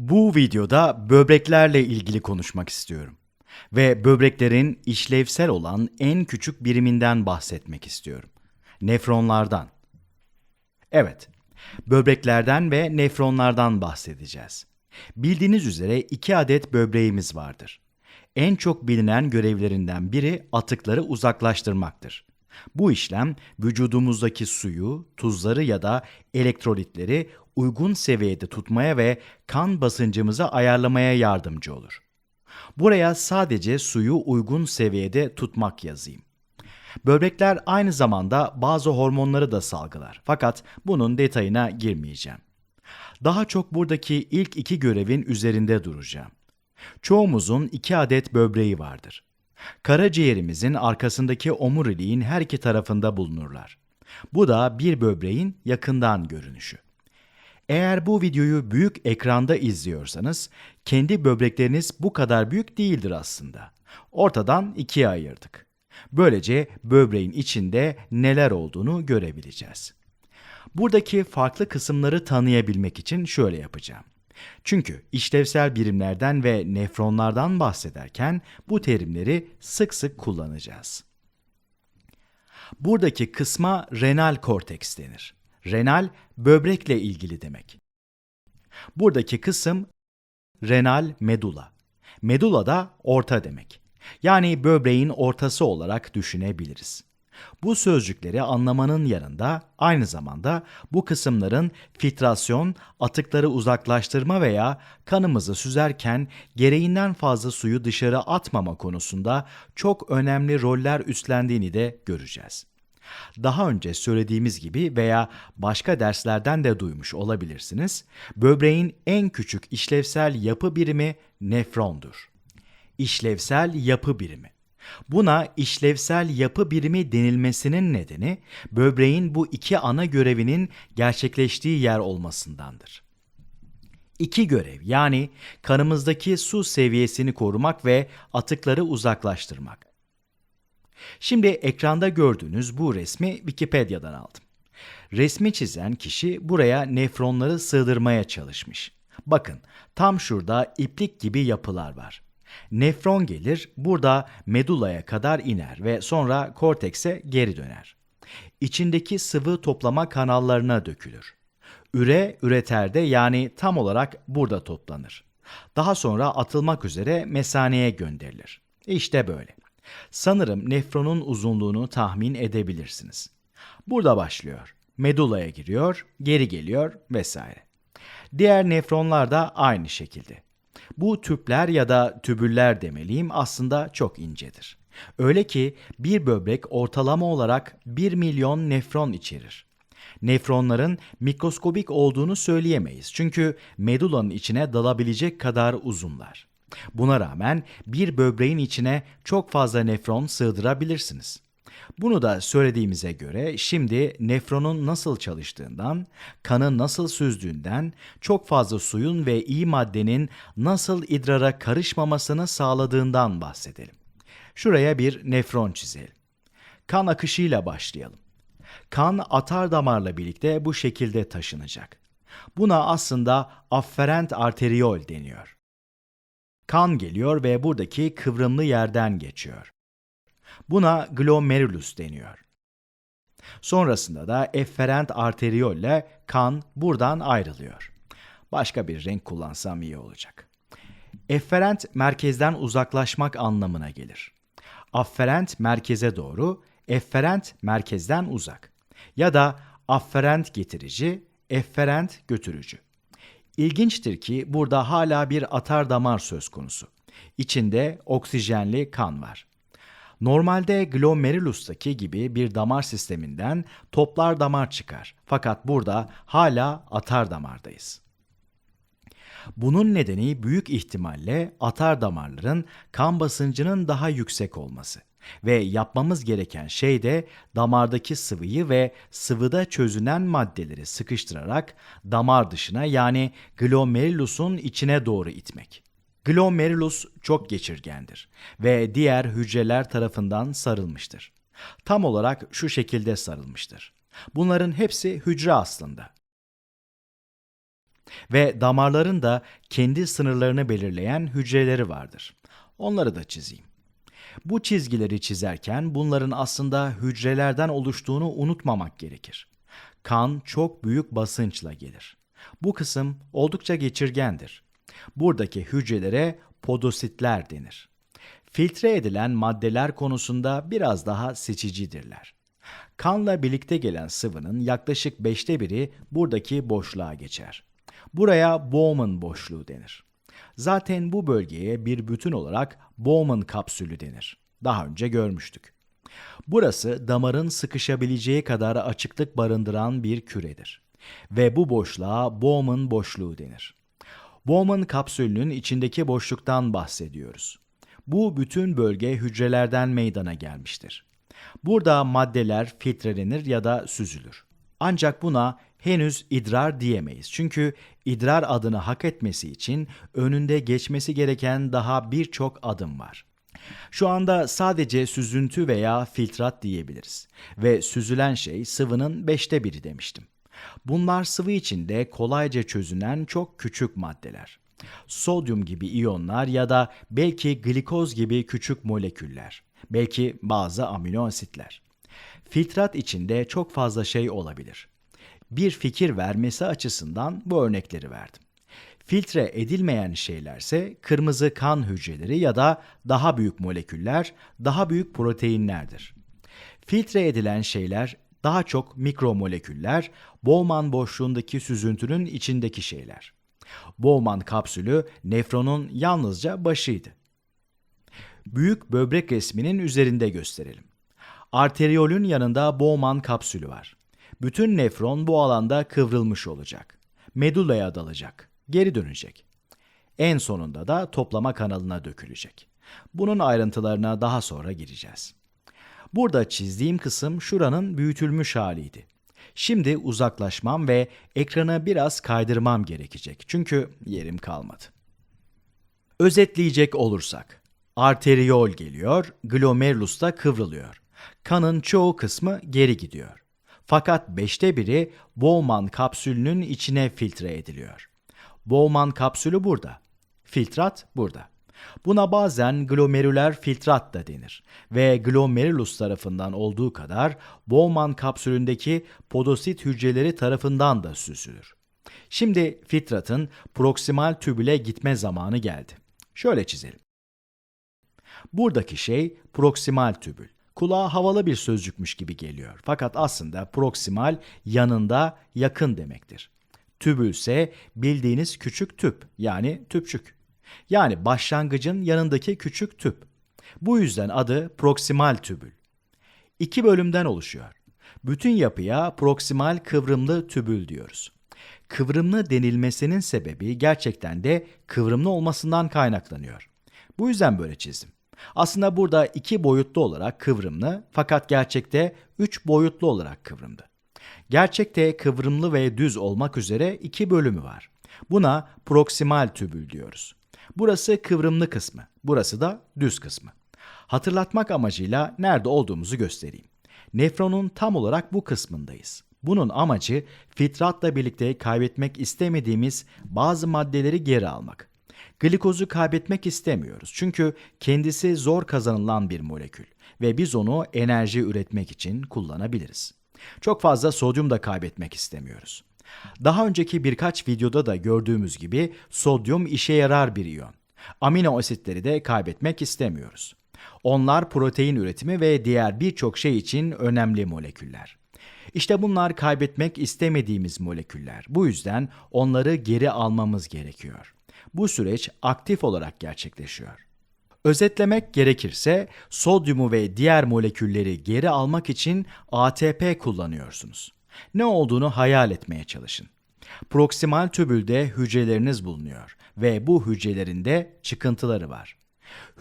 Bu videoda böbreklerle ilgili konuşmak istiyorum ve böbreklerin işlevsel olan en küçük biriminden bahsetmek istiyorum. Nefronlardan. Evet, böbreklerden ve nefronlardan bahsedeceğiz. Bildiğiniz üzere iki adet böbreğimiz vardır. En çok bilinen görevlerinden biri atıkları uzaklaştırmaktır. Bu işlem vücudumuzdaki suyu, tuzları ya da elektrolitleri uygun seviyede tutmaya ve kan basıncımızı ayarlamaya yardımcı olur. Buraya sadece suyu uygun seviyede tutmak yazayım. Böbrekler aynı zamanda bazı hormonları da salgılar. Fakat bunun detayına girmeyeceğim. Daha çok buradaki ilk iki görevin üzerinde duracağım. Çoğumuzun iki adet böbreği vardır. Karaciğerimizin arkasındaki omuriliğin her iki tarafında bulunurlar. Bu da bir böbreğin yakından görünüşü. Eğer bu videoyu büyük ekranda izliyorsanız, kendi böbrekleriniz bu kadar büyük değildir aslında. Ortadan ikiye ayırdık. Böylece böbreğin içinde neler olduğunu görebileceğiz. Buradaki farklı kısımları tanıyabilmek için şöyle yapacağım. Çünkü işlevsel birimlerden ve nefronlardan bahsederken bu terimleri sık sık kullanacağız. Buradaki kısma renal korteks denir. Renal böbrekle ilgili demek. Buradaki kısım renal medula. Medula da orta demek. Yani böbreğin ortası olarak düşünebiliriz. Bu sözcükleri anlamanın yanında aynı zamanda bu kısımların filtrasyon, atıkları uzaklaştırma veya kanımızı süzerken gereğinden fazla suyu dışarı atmama konusunda çok önemli roller üstlendiğini de göreceğiz. Daha önce söylediğimiz gibi veya başka derslerden de duymuş olabilirsiniz. Böbreğin en küçük işlevsel yapı birimi nefrondur. İşlevsel yapı birimi. Buna işlevsel yapı birimi denilmesinin nedeni böbreğin bu iki ana görevinin gerçekleştiği yer olmasındandır. İki görev yani kanımızdaki su seviyesini korumak ve atıkları uzaklaştırmak. Şimdi ekranda gördüğünüz bu resmi Wikipedia'dan aldım. Resmi çizen kişi buraya nefronları sığdırmaya çalışmış. Bakın tam şurada iplik gibi yapılar var. Nefron gelir, burada medulaya kadar iner ve sonra kortekse geri döner. İçindeki sıvı toplama kanallarına dökülür. Üre, üreterde yani tam olarak burada toplanır. Daha sonra atılmak üzere mesaneye gönderilir. İşte böyle. Sanırım nefronun uzunluğunu tahmin edebilirsiniz. Burada başlıyor. Medulaya giriyor, geri geliyor vesaire. Diğer nefronlar da aynı şekilde. Bu tüpler ya da tübüller demeliyim aslında çok incedir. Öyle ki bir böbrek ortalama olarak 1 milyon nefron içerir. Nefronların mikroskobik olduğunu söyleyemeyiz çünkü medullanın içine dalabilecek kadar uzunlar. Buna rağmen bir böbreğin içine çok fazla nefron sığdırabilirsiniz. Bunu da söylediğimize göre şimdi nefronun nasıl çalıştığından, kanın nasıl süzdüğünden, çok fazla suyun ve iyi maddenin nasıl idrara karışmamasını sağladığından bahsedelim. Şuraya bir nefron çizelim. Kan akışıyla başlayalım. Kan atar damarla birlikte bu şekilde taşınacak. Buna aslında afferent arteriol deniyor. Kan geliyor ve buradaki kıvrımlı yerden geçiyor. Buna glomerulus deniyor. Sonrasında da efferent arteriolle kan buradan ayrılıyor. Başka bir renk kullansam iyi olacak. Efferent merkezden uzaklaşmak anlamına gelir. Afferent merkeze doğru, efferent merkezden uzak. Ya da afferent getirici, efferent götürücü. İlginçtir ki burada hala bir atar damar söz konusu. İçinde oksijenli kan var. Normalde glomerulustaki gibi bir damar sisteminden toplar damar çıkar. Fakat burada hala atar damardayız. Bunun nedeni büyük ihtimalle atar damarların kan basıncının daha yüksek olması. Ve yapmamız gereken şey de damardaki sıvıyı ve sıvıda çözünen maddeleri sıkıştırarak damar dışına yani glomerulusun içine doğru itmek. Glomerulus çok geçirgendir ve diğer hücreler tarafından sarılmıştır. Tam olarak şu şekilde sarılmıştır. Bunların hepsi hücre aslında. Ve damarların da kendi sınırlarını belirleyen hücreleri vardır. Onları da çizeyim. Bu çizgileri çizerken bunların aslında hücrelerden oluştuğunu unutmamak gerekir. Kan çok büyük basınçla gelir. Bu kısım oldukça geçirgendir. Buradaki hücrelere podositler denir. Filtre edilen maddeler konusunda biraz daha seçicidirler. Kanla birlikte gelen sıvının yaklaşık beşte biri buradaki boşluğa geçer. Buraya Bowman boşluğu denir. Zaten bu bölgeye bir bütün olarak Bowman kapsülü denir. Daha önce görmüştük. Burası damarın sıkışabileceği kadar açıklık barındıran bir küredir. Ve bu boşluğa Bowman boşluğu denir. Bowman kapsülünün içindeki boşluktan bahsediyoruz. Bu bütün bölge hücrelerden meydana gelmiştir. Burada maddeler filtrelenir ya da süzülür. Ancak buna henüz idrar diyemeyiz. Çünkü idrar adını hak etmesi için önünde geçmesi gereken daha birçok adım var. Şu anda sadece süzüntü veya filtrat diyebiliriz. Ve süzülen şey sıvının beşte biri demiştim. Bunlar sıvı içinde kolayca çözünen çok küçük maddeler. Sodyum gibi iyonlar ya da belki glikoz gibi küçük moleküller. Belki bazı amino asitler. Filtrat içinde çok fazla şey olabilir. Bir fikir vermesi açısından bu örnekleri verdim. Filtre edilmeyen şeylerse kırmızı kan hücreleri ya da daha büyük moleküller, daha büyük proteinlerdir. Filtre edilen şeyler daha çok mikromoleküller, Bowman boşluğundaki süzüntünün içindeki şeyler. Bowman kapsülü nefronun yalnızca başıydı. Büyük böbrek resminin üzerinde gösterelim. Arteriyolün yanında Bowman kapsülü var. Bütün nefron bu alanda kıvrılmış olacak. Medullaya dalacak. Geri dönecek. En sonunda da toplama kanalına dökülecek. Bunun ayrıntılarına daha sonra gireceğiz. Burada çizdiğim kısım şuranın büyütülmüş haliydi. Şimdi uzaklaşmam ve ekranı biraz kaydırmam gerekecek. Çünkü yerim kalmadı. Özetleyecek olursak, arteriyol geliyor, glomerulus da kıvrılıyor. Kanın çoğu kısmı geri gidiyor. Fakat beşte biri Bowman kapsülünün içine filtre ediliyor. Bowman kapsülü burada. Filtrat burada. Buna bazen glomerüler filtrat da denir ve glomerulus tarafından olduğu kadar Bowman kapsülündeki podosit hücreleri tarafından da süzülür. Şimdi filtratın proksimal tübüle gitme zamanı geldi. Şöyle çizelim. Buradaki şey proksimal tübül. Kulağa havalı bir sözcükmüş gibi geliyor. Fakat aslında proksimal yanında yakın demektir. Tübül ise bildiğiniz küçük tüp yani tüpçük. Yani başlangıcın yanındaki küçük tüp. Bu yüzden adı proksimal tübül. İki bölümden oluşuyor. Bütün yapıya proksimal kıvrımlı tübül diyoruz. Kıvrımlı denilmesinin sebebi gerçekten de kıvrımlı olmasından kaynaklanıyor. Bu yüzden böyle çizdim. Aslında burada iki boyutlu olarak kıvrımlı fakat gerçekte üç boyutlu olarak kıvrımdı. Gerçekte kıvrımlı ve düz olmak üzere iki bölümü var. Buna proksimal tübül diyoruz. Burası kıvrımlı kısmı, burası da düz kısmı. Hatırlatmak amacıyla nerede olduğumuzu göstereyim. Nefronun tam olarak bu kısmındayız. Bunun amacı filtratla birlikte kaybetmek istemediğimiz bazı maddeleri geri almak. Glikozu kaybetmek istemiyoruz çünkü kendisi zor kazanılan bir molekül ve biz onu enerji üretmek için kullanabiliriz. Çok fazla sodyum da kaybetmek istemiyoruz. Daha önceki birkaç videoda da gördüğümüz gibi sodyum işe yarar bir iyon. Amino asitleri de kaybetmek istemiyoruz. Onlar protein üretimi ve diğer birçok şey için önemli moleküller. İşte bunlar kaybetmek istemediğimiz moleküller. Bu yüzden onları geri almamız gerekiyor. Bu süreç aktif olarak gerçekleşiyor. Özetlemek gerekirse sodyumu ve diğer molekülleri geri almak için ATP kullanıyorsunuz. Ne olduğunu hayal etmeye çalışın. Proksimal tübülde hücreleriniz bulunuyor ve bu hücrelerinde çıkıntıları var.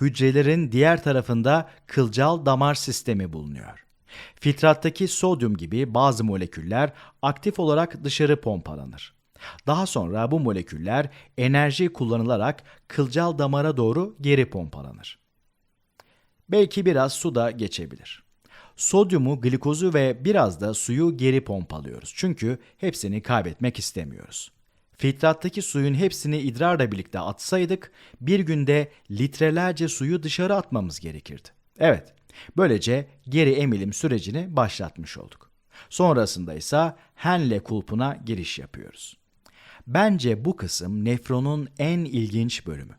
Hücrelerin diğer tarafında kılcal damar sistemi bulunuyor. Filtrattaki sodyum gibi bazı moleküller aktif olarak dışarı pompalanır. Daha sonra bu moleküller enerji kullanılarak kılcal damara doğru geri pompalanır. Belki biraz su da geçebilir. Sodyumu, glikozu ve biraz da suyu geri pompalıyoruz. Çünkü hepsini kaybetmek istemiyoruz. Filtrattaki suyun hepsini idrarla birlikte atsaydık bir günde litrelerce suyu dışarı atmamız gerekirdi. Evet, böylece geri emilim sürecini başlatmış olduk. Sonrasında ise Henle kulpuna giriş yapıyoruz. Bence bu kısım nefronun en ilginç bölümü.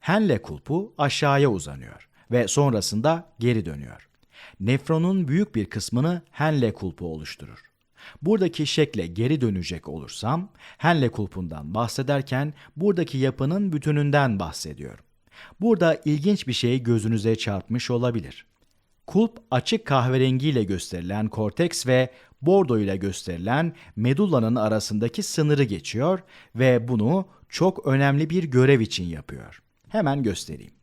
Henle kulpu aşağıya uzanıyor ve sonrasında geri dönüyor. Nefronun büyük bir kısmını Henle kulpu oluşturur. Buradaki şekle geri dönecek olursam, Henle kulpundan bahsederken buradaki yapının bütününden bahsediyorum. Burada ilginç bir şey gözünüze çarpmış olabilir. Kulp açık kahverengiyle gösterilen korteks ve bordo ile gösterilen medullanın arasındaki sınırı geçiyor ve bunu çok önemli bir görev için yapıyor. Hemen göstereyim.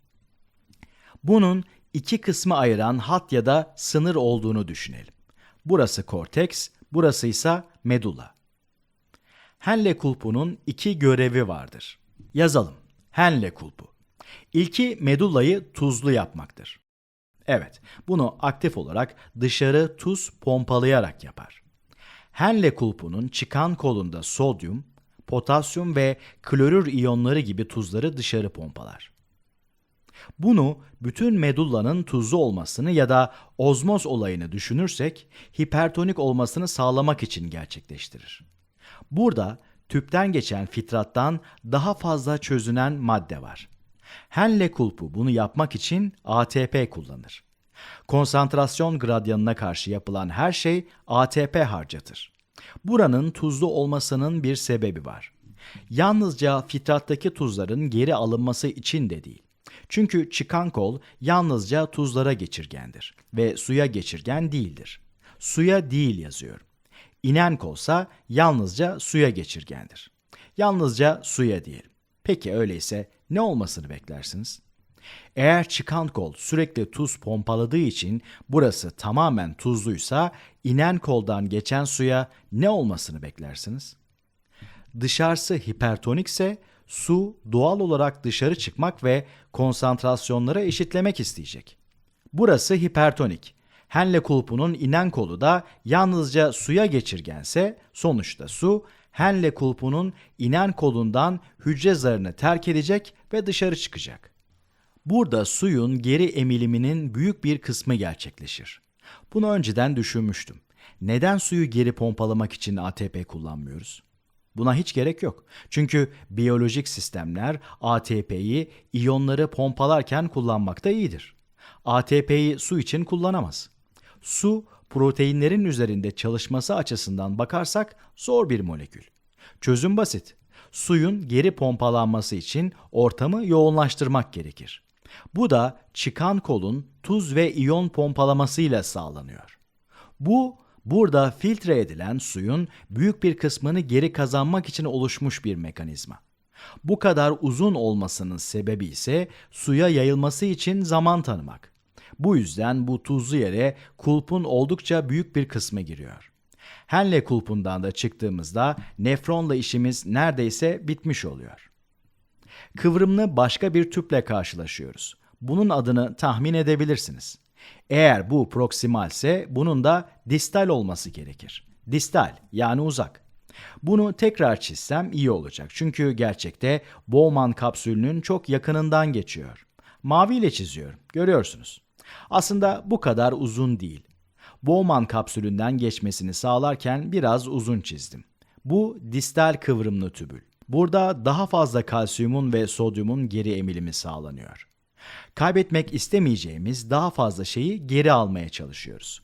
Bunun iki kısmı ayıran hat ya da sınır olduğunu düşünelim. Burası korteks, burası ise medulla. Henle kulpunun iki görevi vardır. Yazalım. Henle kulpu. İlki medullayı tuzlu yapmaktır. Evet, bunu aktif olarak dışarı tuz pompalayarak yapar. Henle kulpunun çıkan kolunda sodyum, potasyum ve klorür iyonları gibi tuzları dışarı pompalar. Bunu bütün medullanın tuzlu olmasını ya da ozmoz olayını düşünürsek hipertonik olmasını sağlamak için gerçekleştirir. Burada tüpten geçen fitrattan daha fazla çözünen madde var. Henle kulpu bunu yapmak için ATP kullanır. Konsantrasyon gradyanına karşı yapılan her şey ATP harcatır. Buranın tuzlu olmasının bir sebebi var. Yalnızca fitrattaki tuzların geri alınması için de değil. Çünkü çıkan kol yalnızca tuzlara geçirgendir ve suya geçirgen değildir. Suya değil yazıyorum. İnen kolsa yalnızca suya geçirgendir. Yalnızca suya diyelim. Peki öyleyse ne olmasını beklersiniz? Eğer çıkan kol sürekli tuz pompaladığı için burası tamamen tuzluysa inen koldan geçen suya ne olmasını beklersiniz? Dışarısı hipertonikse su doğal olarak dışarı çıkmak ve konsantrasyonları eşitlemek isteyecek. Burası hipertonik. Henle kulpunun inen kolu da yalnızca suya geçirgense sonuçta su Henle kulpunun inen kolundan hücre zarını terk edecek ve dışarı çıkacak. Burada suyun geri emiliminin büyük bir kısmı gerçekleşir. Bunu önceden düşünmüştüm. Neden suyu geri pompalamak için ATP kullanmıyoruz? Buna hiç gerek yok. Çünkü biyolojik sistemler ATP'yi iyonları pompalarken kullanmakta iyidir. ATP'yi su için kullanamaz. Su, proteinlerin üzerinde çalışması açısından bakarsak zor bir molekül. Çözüm basit. Suyun geri pompalanması için ortamı yoğunlaştırmak gerekir. Bu da çıkan kolun tuz ve iyon pompalamasıyla sağlanıyor. Bu burada filtre edilen suyun büyük bir kısmını geri kazanmak için oluşmuş bir mekanizma. Bu kadar uzun olmasının sebebi ise suya yayılması için zaman tanımak. Bu yüzden bu tuzlu yere kulpun oldukça büyük bir kısmı giriyor. Henle kulpundan da çıktığımızda nefronla işimiz neredeyse bitmiş oluyor. Kıvrımlı başka bir tüple karşılaşıyoruz. Bunun adını tahmin edebilirsiniz. Eğer bu proksimal ise bunun da distal olması gerekir. Distal yani uzak. Bunu tekrar çizsem iyi olacak. Çünkü gerçekte Bowman kapsülünün çok yakınından geçiyor. Mavi ile çiziyorum. Görüyorsunuz. Aslında bu kadar uzun değil. Bowman kapsülünden geçmesini sağlarken biraz uzun çizdim. Bu distal kıvrımlı tübül. Burada daha fazla kalsiyumun ve sodyumun geri emilimi sağlanıyor. Kaybetmek istemeyeceğimiz daha fazla şeyi geri almaya çalışıyoruz.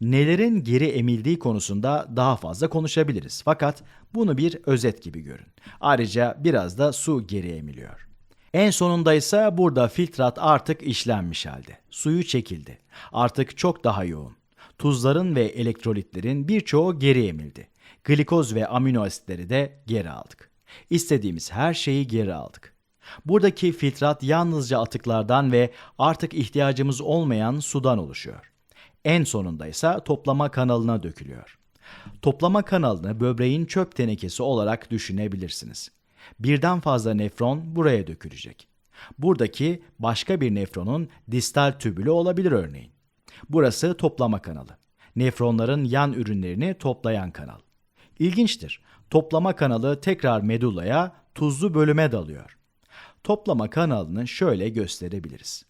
Nelerin geri emildiği konusunda daha fazla konuşabiliriz. Fakat bunu bir özet gibi görün. Ayrıca biraz da su geri emiliyor. En sonunda ise burada filtrat artık işlenmiş halde. Suyu çekildi. Artık çok daha yoğun. Tuzların ve elektrolitlerin birçoğu geri emildi. Glikoz ve amino asitleri de geri aldık. İstediğimiz her şeyi geri aldık. Buradaki filtrat yalnızca atıklardan ve artık ihtiyacımız olmayan sudan oluşuyor. En sonunda ise toplama kanalına dökülüyor. Toplama kanalını böbreğin çöp tenekesi olarak düşünebilirsiniz. Birden fazla nefron buraya dökülecek. Buradaki başka bir nefronun distal tübülü olabilir örneğin. Burası toplama kanalı. Nefronların yan ürünlerini toplayan kanal. İlginçtir. Toplama kanalı tekrar medullaya tuzlu bölüme dalıyor. Toplama kanalını şöyle gösterebiliriz.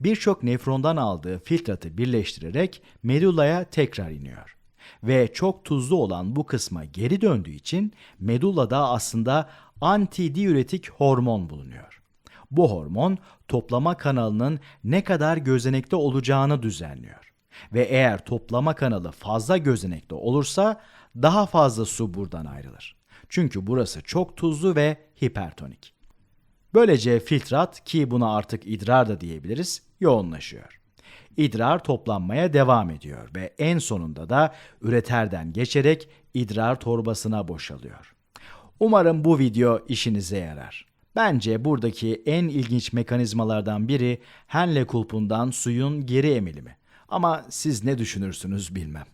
Birçok nefrondan aldığı filtratı birleştirerek medullaya tekrar iniyor. Ve çok tuzlu olan bu kısma geri döndüğü için medullada aslında antidiüretik hormon bulunuyor. Bu hormon toplama kanalının ne kadar gözenekte olacağını düzenliyor. Ve eğer toplama kanalı fazla gözenekte olursa daha fazla su buradan ayrılır. Çünkü burası çok tuzlu ve hipertonik. Böylece filtrat ki buna artık idrar da diyebiliriz yoğunlaşıyor. İdrar toplanmaya devam ediyor ve en sonunda da üreterden geçerek idrar torbasına boşalıyor. Umarım bu video işinize yarar. Bence buradaki en ilginç mekanizmalardan biri Henle kulpundan suyun geri emilimi. Ama siz ne düşünürsünüz bilmem.